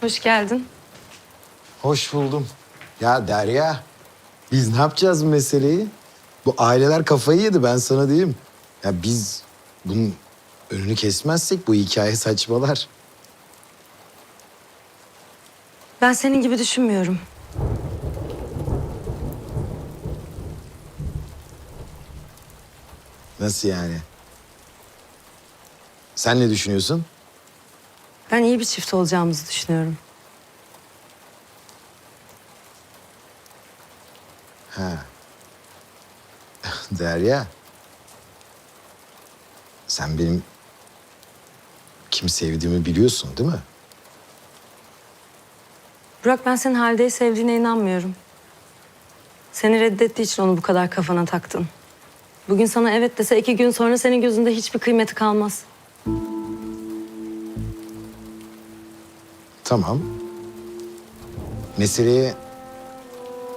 Hoş geldin. Hoş buldum. Ya Derya, biz ne yapacağız bu meseleyi? Bu aileler kafayı yedi ben sana diyeyim. Ya biz bunun önünü kesmezsek bu hikaye saçmalar. Ben senin gibi düşünmüyorum. Nasıl yani? Sen ne düşünüyorsun? Ben iyi bir çift olacağımızı düşünüyorum. Ha. Derya. Sen benim kim sevdiğimi biliyorsun değil mi? Burak ben senin Halide'yi sevdiğine inanmıyorum. Seni reddettiği için onu bu kadar kafana taktın. Bugün sana evet dese iki gün sonra senin gözünde hiçbir kıymeti kalmaz. Tamam. Meseleye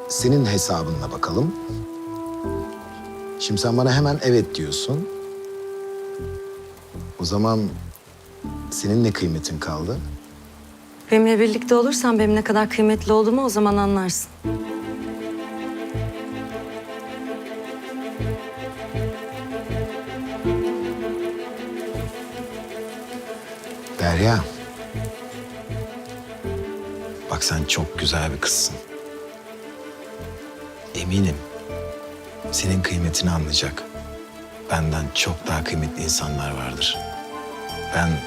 senin hesabınla bakalım. Şimdi sen bana hemen evet diyorsun. O zaman senin ne kıymetin kaldı? Benimle birlikte olursan benim ne kadar kıymetli olduğumu o zaman anlarsın. Derya. Bak sen çok güzel bir kızsın. Eminim senin kıymetini anlayacak. Benden çok daha kıymetli insanlar vardır. Ben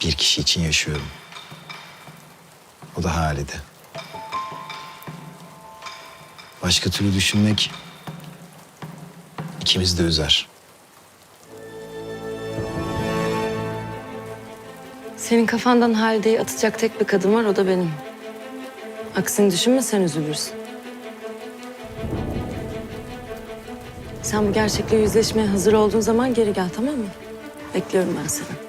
bir kişi için yaşıyorum. O da Halide. Başka türlü düşünmek ikimiz de üzer. Senin kafandan Halide'yi atacak tek bir kadın var o da benim. Aksini düşünme sen üzülürsün. Sen bu gerçekle yüzleşmeye hazır olduğun zaman geri gel tamam mı? Bekliyorum ben seni.